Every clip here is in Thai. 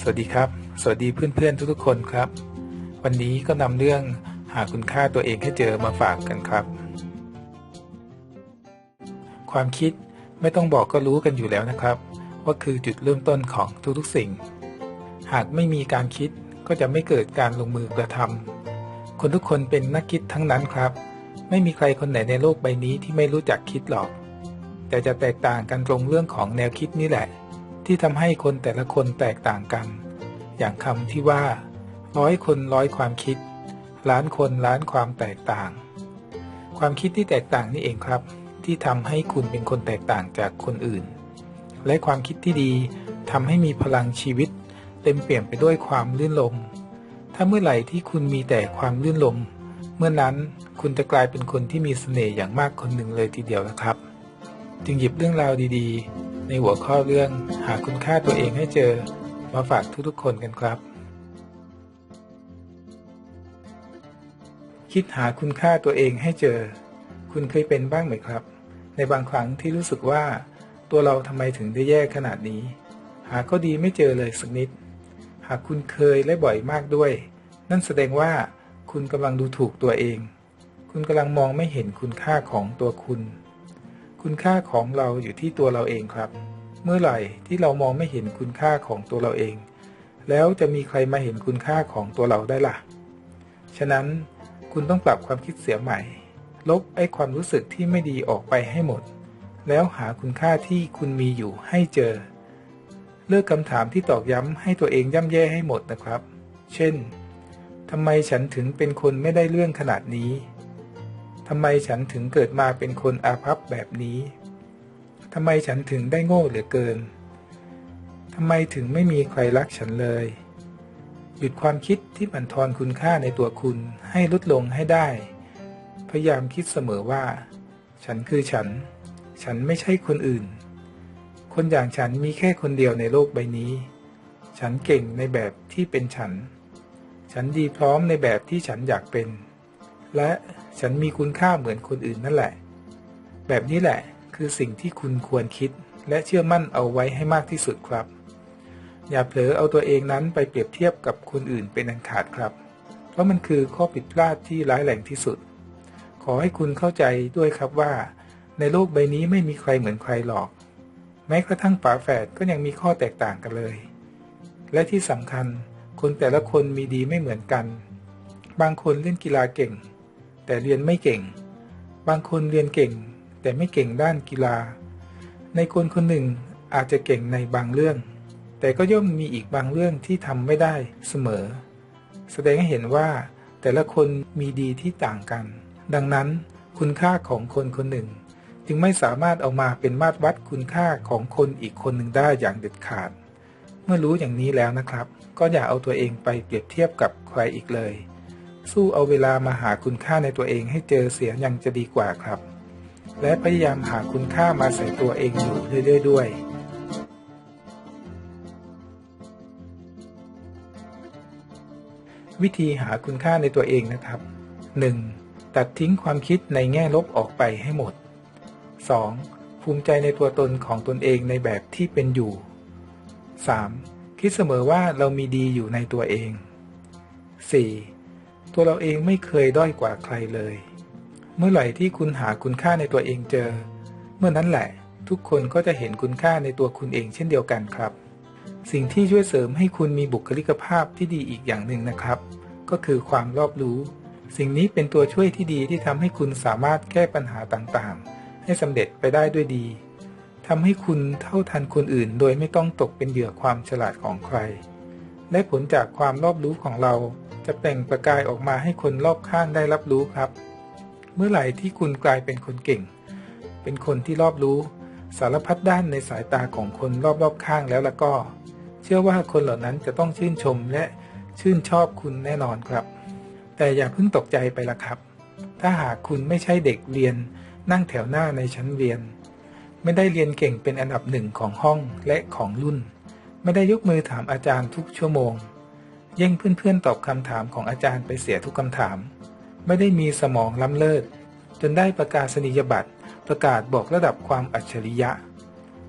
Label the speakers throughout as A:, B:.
A: สวัสดีครับ สวัสดีเพื่อนๆทุกๆคนครับ วันนี้ก็นำเรื่องหาคุณค่าตัวเองให้เจอมาฝากกันครับ ความคิดไม่ต้องบอกก็รู้กันอยู่แล้วนะครับ ว่าคือจุดเริ่มต้นของทุกๆสิ่ง หากไม่มีการคิดก็จะไม่เกิดการลงมือกระทำคนทุกคนเป็นนักคิดทั้งนั้นครับ ไม่มีใครคนไหนในโลกใบนี้ที่ไม่รู้จักคิดหรอก แต่จะแตกต่างกันตรงเรื่องของแนวคิดนี่แหละ ที่ทำให้คนแต่ละคนแตกต่างกัน อย่างคำที่ว่า ร้อยคนร้อยความคิด ล้านคนล้านความแตกต่าง ความคิดที่แตกต่างนี่เองครับ ที่ทำให้คุณเป็นคนแตกต่างจากคนอื่น และความคิดที่ดีทำให้มีพลังชีวิต เต็มเปี่ยมไปด้วยความลื่นลม ถ้าเมื่อไหร่ที่คุณมีแต่ความลื่นลม เมื่อนั้นคุณจะกลายเป็นคนที่มีเสน่ห์อย่างมากคนหนึ่งเลยทีเดียวนะครับ จึงหยิบเรื่องราวดีๆ ในหัวข้อเรื่องหาคุณค่าตัวเองให้เจอมาฝากทุกๆคนกันครับ คิดหาคุณค่าตัวเองให้เจอ คุณเคยเป็นบ้างไหมครับ ในบางครั้งที่รู้สึกว่า ตัวเราทำไมถึงได้แย่ขนาดนี้ หาก็ดีไม่เจอเลยสักนิด หากคุณเคยและบ่อยมากด้วย นั่นแสดงว่าคุณกำลังดูถูกตัวเอง คุณกำลังมองไม่เห็นคุณค่าของตัวคุณ คุณค่าของเราอยู่ที่ตัวเราเองครับ เมื่อไหร่ที่เรามองไม่เห็นคุณค่าของตัวเราเอง แล้วจะมีใครมาเห็นคุณค่าของตัวเราได้ล่ะ ฉะนั้นคุณต้องปรับความคิดเสียใหม่ ลบไอ้ความรู้สึกที่ไม่ดีออกไปให้หมด แล้วหาคุณค่าที่คุณมีอยู่ให้เจอ เลิกคำถามที่ตอกย้ำให้ตัวเองย่ำแย่ให้หมดนะครับ เช่นทำไมฉันถึงเป็นคนไม่ได้เรื่องขนาดนี้ ทำไมฉันถึงเกิดมาเป็นคนอาภัพแบบนี้ทำไมฉันถึงได้โง่เหลือเกินทำไมถึงไม่มีใครรักฉันเลย หยุดความคิดที่บั่นทอนคุณค่าในตัวคุณให้ลดลงให้ได้ พยายามคิดเสมอว่า ฉันคือฉัน ฉันไม่ใช่คนอื่น คนอย่างฉันมีแค่คนเดียวในโลกใบนี้ ฉันเก่งในแบบที่เป็นฉัน ฉันดีพร้อมในแบบที่ฉันอยากเป็น และฉันมีคุณค่าเหมือนคนอื่นนั่นแหละ แบบนี้แหละคือสิ่งที่คุณควรคิดและเชื่อมั่นเอาไว้ให้มากที่สุดครับ อย่าเผลอเอาตัวเองนั้นไปเปรียบเทียบกับคนอื่นเป็นอันขาดครับ เพราะมันคือข้อผิดพลาดที่ร้ายแรงที่สุด ขอให้คุณเข้าใจด้วยครับว่า ในโลกใบนี้ไม่มีใครเหมือนใครหรอก แม้กระทั่งฝาแฝดก็ยังมีข้อแตกต่างกันเลย และที่สำคัญคนแต่ละคนมีดีไม่เหมือนกัน บางคนเล่นกีฬาเก่ง แต่เรียนไม่เก่ง บางคนเรียนเก่ง แต่ไม่เก่งด้านกีฬา ในคนคนหนึ่งอาจจะเก่งในบางเรื่อง แต่ก็ย่อมมีอีกบางเรื่องที่ทำไม่ได้เสมอ แสดงให้เห็นว่า แต่ละคนมีดีที่ต่างกัน ดังนั้นคุณค่าของคนคนหนึ่ง จึงไม่สามารถเอามาเป็นมาตรวัดคุณค่าของคนอีกคนหนึ่งได้อย่างเด็ดขาด เมื่อรู้อย่างนี้แล้วนะครับ ก็อย่าเอาตัวเองไปเปรียบเทียบกับใครอีกเลย สู้เอาเวลามาหาคุณค่าในตัวเองให้เจอเสียยังจะดีกว่าครับ และพยายามหาคุณค่ามาใส่ตัวเองอยู่เรื่อยๆด้วยวิธีหาคุณค่าในตัวเองนะครับ 1. ตัดทิ้งความคิดในแง่ลบออกไปให้หมด 2. ภูมิใจในตัวตนของตนเองในแบบที่เป็นอยู่ 3. คิดเสมอว่าเรามีดีอยู่ในตัวเอง 4. ตัวเราเองไม่เคยด้อยกว่าใครเลย เมื่อไหร่ที่คุณหาคุณค่าในตัวเองเจอ เมื่อนั้นแหละ ทุกคนก็จะเห็นคุณค่าในตัวคุณเองเช่นเดียวกันครับ สิ่งที่ช่วยเสริมให้คุณมีบุคลิกภาพที่ดีอีกอย่างหนึ่งนะครับ ก็คือความรอบรู้ สิ่งนี้เป็นตัวช่วยที่ดีที่ทำให้คุณสามารถแก้ปัญหาต่างๆ ให้สำเร็จไปได้ด้วยดีทำให้คุณเท่าทันคนอื่น โดยไม่ต้องตกเป็นเหยื่อความฉลาดของใคร และผลจากความรอบรู้ของเรา จะเปล่งประกายออกมาให้คนรอบข้างได้รับรู้ครับ เมื่อไหร่ที่คุณกลายเป็นคนเก่ง เป็นคนที่รอบรู้สารพัดด้านในสายตาของคนรอบๆข้างแล้วละก็ เชื่อว่าคนเหล่านั้นจะต้องชื่นชมและชื่นชอบคุณแน่นอนครับ แต่อย่าเพิ่งตกใจไปละครับ ถ้าหากคุณไม่ใช่เด็กเรียน นั่งแถวหน้าในชั้นเรียน ไม่ได้เรียนเก่งเป็นอันดับหนึ่งของห้องและของรุ่น ไม่ได้ยกมือถามอาจารย์ทุกชั่วโมง แย่งเพื่อนๆตอบคำถามของอาจารย์ไปเสียทุกคำถาม ไม่ได้มีสมองล้ำเลิศ จนได้ประกาศนียบัตรประกาศบอกระดับความอัจฉริยะ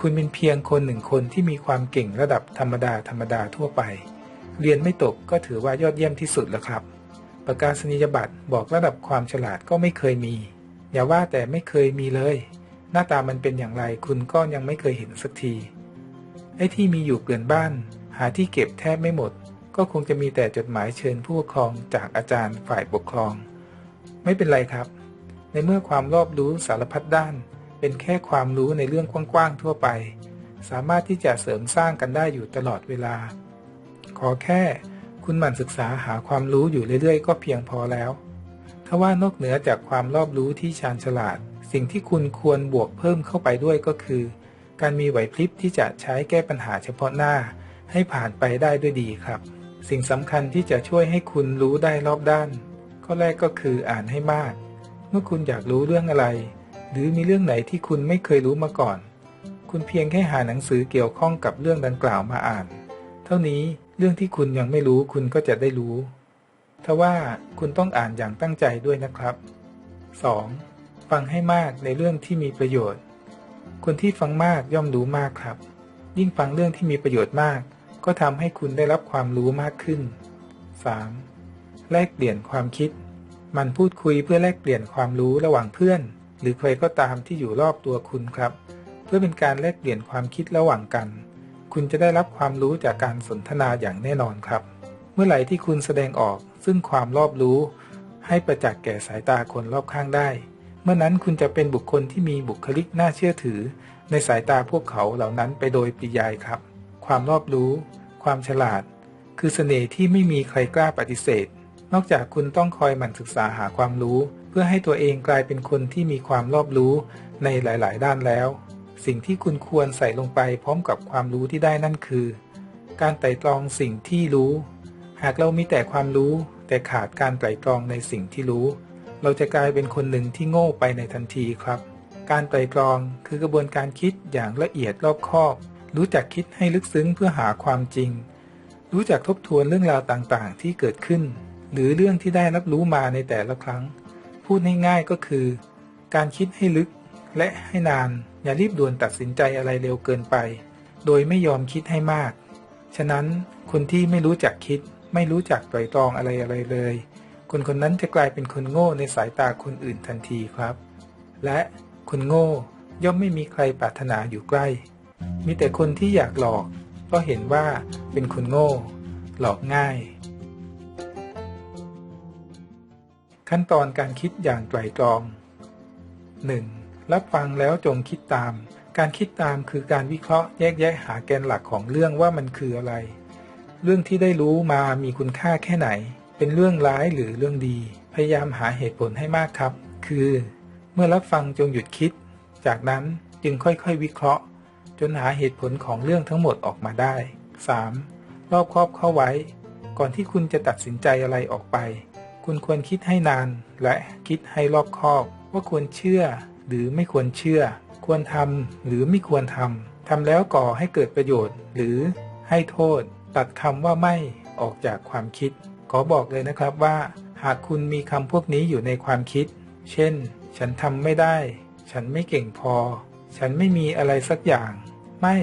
A: คุณเป็นเพียงคนหนึ่งคนที่มีความเก่งระดับธรรมดาธรรมดาทั่วไป เรียนไม่ตกก็ถือว่ายอดเยี่ยมที่สุดแล้วครับ ประกาศนียบัตรบอกระดับความฉลาดก็ไม่เคยมี อย่าว่าแต่ไม่เคยมีเลย หน้าตามันเป็นอย่างไรคุณก็ยังไม่เคยเห็นสักทีไอ้ที่มีอยู่เกลื่อนบ้าน หาที่เก็บแทบไม่หมด ก็คงจะมีแต่จดหมายเชิญผู้ปกครองจากอาจารย์ฝ่ายปกครอง ไม่เป็นไรครับ ในเมื่อความรอบรู้สารพัดด้าน เป็นแค่ความรู้ในเรื่องกว้างๆทั่วไป สามารถที่จะเสริมสร้างกันได้อยู่ตลอดเวลา ขอแค่คุณหมั่นศึกษาหาความรู้อยู่เรื่อยๆ ก็เพียงพอแล้วถ้าว่านอกเหนือจากความรอบรู้ที่ชาญฉลาด สิ่งที่คุณควรบวกเพิ่มเข้าไปด้วยก็คือ การมีไหวพริบที่จะใช้แก้ปัญหาเฉพาะหน้า ให้ผ่านไปได้ด้วยดีครับ สิ่งสำคัญที่จะช่วยให้คุณรู้ได้รอบด้าน ข้อแรกก็คืออ่านให้มาก เมื่อคุณอยากรู้เรื่องอะไร หรือมีเรื่องไหนที่คุณไม่เคยรู้มาก่อน คุณเพียงแค่หาหนังสือเกี่ยวข้องกับเรื่องดังกล่าวมาอ่าน เท่านี้เรื่องที่คุณยังไม่รู้คุณก็จะได้รู้ทว่าคุณต้องอ่านอย่างตั้งใจด้วยนะครับ 2. ฟังให้มากในเรื่องที่มีประโยชน์ คนที่ฟังมากย่อมรู้มากครับ ยิ่งฟังเรื่องที่มีประโยชน์มาก ก็ทำให้คุณได้รับความรู้มากขึ้น 3. แลกเปลี่ยนความคิด มันพูดคุยเพื่อแลกเปลี่ยนความรู้ระหว่างเพื่อน หรือใครก็ตามที่อยู่รอบตัวคุณครับ เพื่อเป็นการแลกเปลี่ยนความคิดระหว่างกัน คุณจะได้รับความรู้จากการสนทนาอย่างแน่นอนครับ เมื่อไหร่ที่คุณแสดงออกซึ่งความรอบรู้ ให้ประจักษ์แก่สายตาคนรอบข้างได้ เมื่อนั้นคุณจะเป็นบุคคลที่มีบุคลิกน่าเชื่อถือ ในสายตาพวกเขาเหล่านั้นไปโดยปริยายครับ ความรอบรู้ ความฉลาด คือเสน่ห์ที่ไม่มีใครกล้าปฏิเสธ นอกจากคุณต้องคอยหมั่นศึกษาหาความรู้ เพื่อให้ตัวเองกลายเป็นคนที่มีความรอบรู้ในหลาย ๆ ด้านแล้ว สิ่งที่คุณควรใส่ลงไปพร้อมกับความรู้ที่ได้นั่นคือ การไต่ตรองสิ่งที่รู้ หากเรามีแต่ความรู้ แต่ขาดการไต่ตรองในสิ่งที่รู้ เราจะกลายเป็นคนหนึ่งที่โง่ไปในทันทีครับ การไต่ตรองคือกระบวนการคิดอย่างละเอียดรอบคอบ รู้จักคิดให้ลึกซึ้งเพื่อหาความจริง รู้จักทบทวนเรื่องราวต่างๆ ที่เกิดขึ้น หรือเรื่องที่ได้รับรู้มาในแต่ละครั้ง พูดง่ายๆก็คือ การคิดให้ลึกและให้นาน อย่ารีบด่วนตัดสินใจอะไรเร็วเกินไป โดยไม่ยอมคิดให้มาก ฉะนั้นคนที่ไม่รู้จักคิด ไม่รู้จักไตรตรองอะไรอะไรเลย คนคนนั้นจะกลายเป็นคนโง่ในสายตาคนอื่นทันทีครับ และคนโง่ย่อมไม่มีใครปรารถนาอยู่ใกล้ มีแต่คนที่อยากหลอกเพราะเห็นว่าเป็นคนโง่ หลอกง่าย ขั้นตอนการคิดอย่างไตรตรอง 1. รับฟังแล้วจงคิดตาม การคิดตามคือการวิเคราะห์แยกแยะหาแกนหลักของเรื่องว่ามันคืออะไร เรื่องที่ได้รู้มามีคุณค่าแค่ไหน เป็นเรื่องร้ายหรือเรื่องดี พยายามหาเหตุผลให้มากครับ คือ เมื่อรับฟังจงหยุดคิด จากนั้นจึงค่อยๆ วิเคราะห์ จนหาเหตุผลของเรื่องทั้งหมดออกมาได้ 3. รอบครอบเข้าไว้ ก่อนที่คุณจะตัดสินใจอะไรออกไป คุณควรคิดให้นาน และคิดให้รอบครอบ ว่าควรเชื่อ หรือไม่ควรเชื่อ ควรทำหรือไม่ควรทำทำแล้วก่อให้เกิดประโยชน์ หรือให้โทษ ตัดคำว่าไม่ออกจากความคิด ขอบอกเลยนะครับว่า หากคุณมีคำพวกนี้อยู่ในความคิด เช่น ฉันทำไม่ได้ ฉันไม่เก่งพอ ฉันไม่มีอะไรสักอย่าง ไม่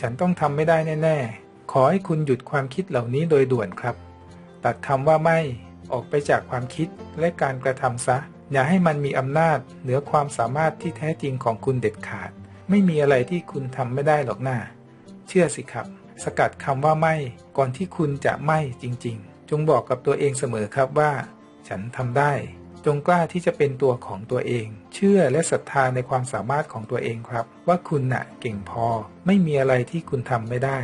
A: ฉันต้องทำไม่ได้แน่ๆ ขอให้คุณหยุดความคิดเหล่านี้โดยด่วนครับ ตัดคำว่าไม่ออกไปจากความคิดและการกระทำซะ อย่าให้มันมีอำนาจเหนือความสามารถที่แท้จริงของคุณเด็ดขาด ไม่มีอะไรที่คุณทำไม่ได้หรอกหน้า เชื่อสิครับ สกัดคำว่าไม่ก่อนที่คุณจะไม่จริง ๆ จงบอกกับตัวเองเสมอครับว่า ฉันทำได้ จงกล้าที่จะเป็นตัวของตัวเอง เชื่อและศรัทธาในความสามารถของตัวเองครับ ว่าคุณน่ะเก่งพอ ไม่มีอะไรที่คุณทำไม่ได้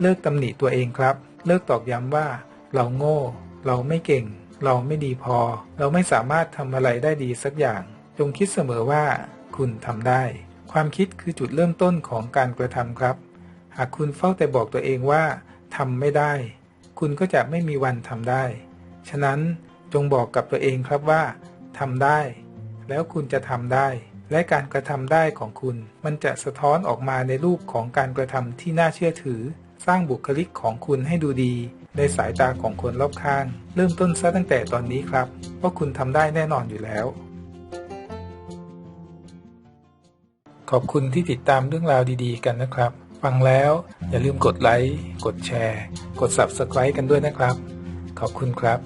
A: เลิกตำหนิตัวเองครับ เลิกตอกย้ำว่า เราโง่ เราไม่เก่ง เราไม่ดีพอ เราไม่สามารถทำอะไรได้ดีสักอย่าง จงคิดเสมอว่า คุณทำได้ ความคิดคือจุดเริ่มต้นของการกระทำครับ หากคุณเฝ้าแต่บอกตัวเองว่าทำไม่ได้ คุณก็จะไม่มีวันทำได้ ฉะนั้น จงบอกกับตัวเองครับว่าทำได้ แล้วคุณจะทำได้ และการกระทำได้ของคุณ มันจะสะท้อนออกมาในรูปของการกระทำที่น่าเชื่อถือ สร้างบุคลิกของคุณให้ดูดี ในสายตาของคนรอบข้าง เริ่มต้นซะตั้งแต่ตอนนี้ครับเพราะคุณทำได้แน่นอนอยู่แล้ว ขอบคุณที่ติดตามเรื่องราวดี ๆ กันนะครับ ฟังแล้วอย่าลืมกดไลค์กดแชร์ กด Subscribe กันด้วยนะครับ ขอบคุณครับ